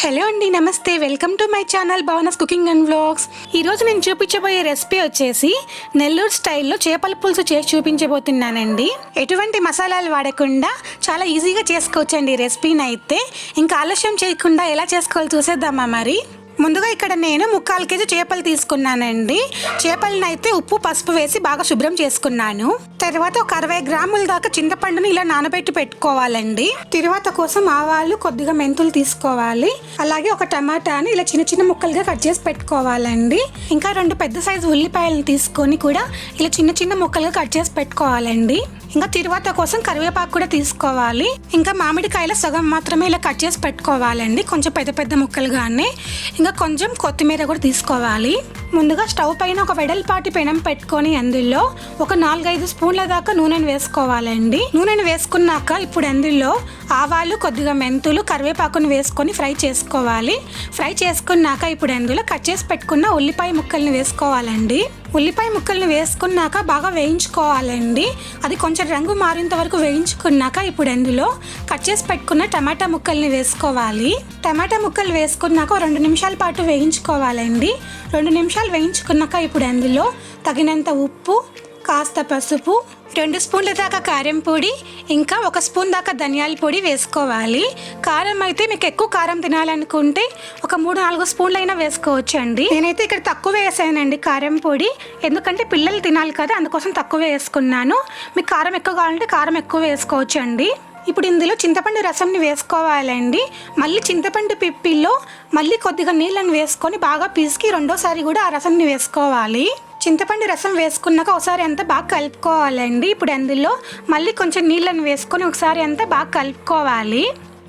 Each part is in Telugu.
హలో అండి నమస్తే. Welcome to my channel Bhavanas cooking and vlogs. ఈరోజు నేను చూపించబోయే రెసిపీ వచ్చేసి నెల్లూరు స్టైల్లో చేపల పులుసు చేసి చూపించబోతున్నానండి. ఎటువంటి మసాలాలు వాడకుండా చాలా ఈజీగా చేసుకోవచ్చండి ఈ రెసిపీని అయితే. ఇంకా ఆలస్యం చేయకుండా ఎలా చేసుకోవాలో చూసేద్దామా మరి? ముందుగా ఇక్కడ నేను ముక్కాలు కేజీ చేపలు తీసుకున్నానండి. చేపలను అయితే ఉప్పు పసుపు వేసి బాగా శుభ్రం చేసుకున్నాను. తర్వాత ఒక అరవై గ్రాముల దాకా చింతపండుని ఇలా నానబెట్టి పెట్టుకోవాలండి. తర్వాత కోసం ఆవాలు కొద్దిగా మెంతులు తీసుకోవాలి. అలాగే ఒక టమాటాని ఇలా చిన్న చిన్న ముక్కలుగా కట్ చేసి పెట్టుకోవాలండి. ఇంకా రెండు పెద్ద సైజు ఉల్లిపాయలను తీసుకొని కూడా ఇలా చిన్న చిన్న ముక్కలుగా కట్ చేసి పెట్టుకోవాలండి. ఇంకా తిరువాత కోసం కరివేపాకు కూడా తీసుకోవాలి. ఇంకా మామిడికాయల సగం మాత్రమే ఇలా కట్ చేసి పెట్టుకోవాలండి. కొంచెం పెద్ద పెద్ద ముక్కలుగానే. ఇంకా కొంచెం కొత్తిమీర కూడా తీసుకోవాలి. ముందుగా స్టవ్ పైన ఒక వెడల్పాటి పెనం పెట్టుకొని అందులో ఒక నాలుగైదు స్పూన్ల దాకా నూనెను వేసుకోవాలండి. నూనెను వేసుకున్నాక ఇప్పుడు అందులో ఆవాలు కొద్దిగా మెంతులు కరివేపాకును వేసుకొని ఫ్రై చేసుకోవాలి. ఫ్రై చేసుకున్నాక ఇప్పుడు అందులో కట్ చేసి పెట్టుకున్న ఉల్లిపాయ ముక్కల్ని వేసుకోవాలండి. ఉల్లిపాయ ముక్కల్ని వేసుకున్నాక బాగా వేయించుకోవాలండి. అది కొంచెం రంగు మారేంత వరకు వేయించుకున్నాక ఇప్పుడు అందులో కట్ చేసి పెట్టుకున్న టమాటా ముక్కల్ని వేసుకోవాలి. టమాటా ముక్కలు వేసుకున్నాక రెండు నిమిషాల పాటు వేయించుకోవాలండి. రెండు నిమిషాలు వేయించుకున్నాక ఇప్పుడు అందులో తగినంత ఉప్పు కాస్త పసుపు రెండు స్పూన్ల దాకా కారం పొడి ఇంకా ఒక స్పూన్ దాకా ధనియాల పొడి వేసుకోవాలి. కారం అయితే మీకు ఎక్కువ కారం తినాలనుకుంటే ఒక మూడు నాలుగు స్పూన్లు అయినా వేసుకోవచ్చు అండి నేనైతే ఇక్కడ తక్కువ వేసానండి కారం పొడి. ఎందుకంటే పిల్లలు తినాలి కదా అందుకోసం తక్కువ వేసుకున్నాను. మీకు కారం ఎక్కువ కావాలంటే కారం ఎక్కువ వేసుకోవచ్చు అండి ఇప్పుడు ఇందులో చింతపండు రసంని వేసుకోవాలండి. మళ్ళీ చింతపండు పిప్పిలో మళ్ళీ కొద్దిగా నీళ్ళని వేసుకొని బాగా పిసికి రెండోసారి కూడా ఆ రసంని వేసుకోవాలి. చింతపండు రసం వేసుకున్నాక ఒకసారి అంతా బాగా కలుపుకోవాలండి. ఇప్పుడు అందులో మళ్ళీ కొంచెం నీళ్ళని వేసుకొని ఒకసారి అంతా బాగా కలుపుకోవాలి.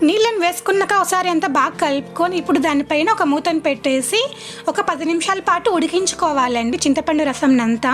నీళ్ళని వేసుకున్నాక ఒకసారి అంతా బాగా కలుపుకొని ఇప్పుడు దానిపైన ఒక మూతను పెట్టేసి ఒక పది నిమిషాల పాటు ఉడికించుకోవాలండి చింతపండు రసం అంతా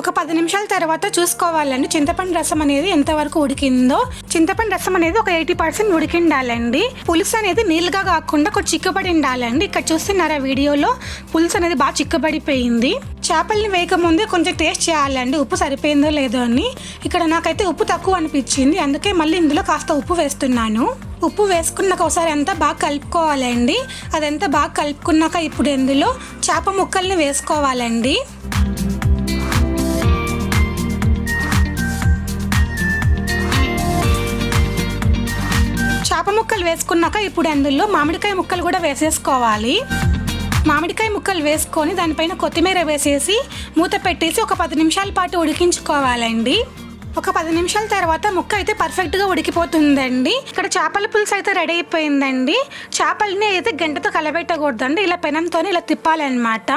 ఒక పది నిమిషాల తర్వాత చూసుకోవాలండి చింతపండు రసం అనేది ఎంతవరకు ఉడికిందో. చింతపండు రసం అనేది ఒక ఎయిటీ పర్సెంట్ ఉడికిండాలండి. పులుసు అనేది నీళ్ళుగా కాకుండా కొంచెం చిక్కబడి ఉండాలండి. ఇక్కడ చూస్తున్నారా వీడియోలో పులుసు అనేది బాగా చిక్కబడిపోయింది. చేపల్ని వేయకముందే కొంచెం టేస్ట్ చేయాలండి. ఉప్పు సరిపోయిందో లేదో అని. ఇక్కడ నాకైతే ఉప్పు తక్కువ అనిపించింది. అందుకే మళ్ళీ ఇందులో కాస్త ఉప్పు వేస్తున్నాను. ఉప్పు వేసుకున్నాక ఒకసారి అంతా బాగా కలుపుకోవాలండి. అదంతా బాగా కలుపుకున్నాక ఇప్పుడు ఇందులో చేప ముక్కల్ని వేసుకోవాలండి. చేప ముక్కలు వేసుకున్నాక ఇప్పుడు అందులో మామిడికాయ ముక్కలు కూడా వేసేసుకోవాలి. మామిడికాయ ముక్కలు వేసుకొని దానిపైన కొత్తిమీర వేసేసి మూత పెట్టేసి ఒక పది నిమిషాల పాటు ఉడికించుకోవాలండి. ఒక పది నిమిషాల తర్వాత ముక్క అయితే పర్ఫెక్ట్గా ఉడికిపోతుందండి. ఇక్కడ చేపల పులుసు అయితే రెడీ అయిపోయిందండి. చేపల్ని అయితే గంటతో కలబెట్టకూడదండి ఇలా పెనంతో ఇలా తిప్పాలన్నమాట.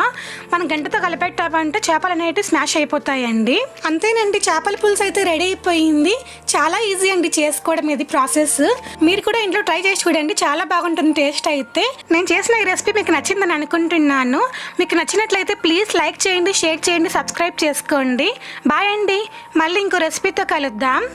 మనం గంటతో కలపెట్టామంటే చేపలు అనేవి స్మాష్ అయిపోతాయండి. అంతేనండి చేపల పులుసు అయితే రెడీ అయిపోయింది. చాలా ఈజీ అండి చేసుకోవడం ఇది ప్రాసెస్ మీరు కూడా ఇంట్లో ట్రై చేసి చూడండి. చాలా బాగుంటుంది టేస్ట్ అయితే. నేను చేసిన ఈ రెసిపీ మీకు నచ్చిందని అనుకుంటున్నాను. మీకు నచ్చినట్లయితే ప్లీజ్ లైక్ చేయండి షేర్ చేయండి సబ్స్క్రైబ్ చేసుకోండి. బాయ్ అండి. మళ్ళీ ఇంకో రెసిపీ రెసిపీతో కలుద్దాం.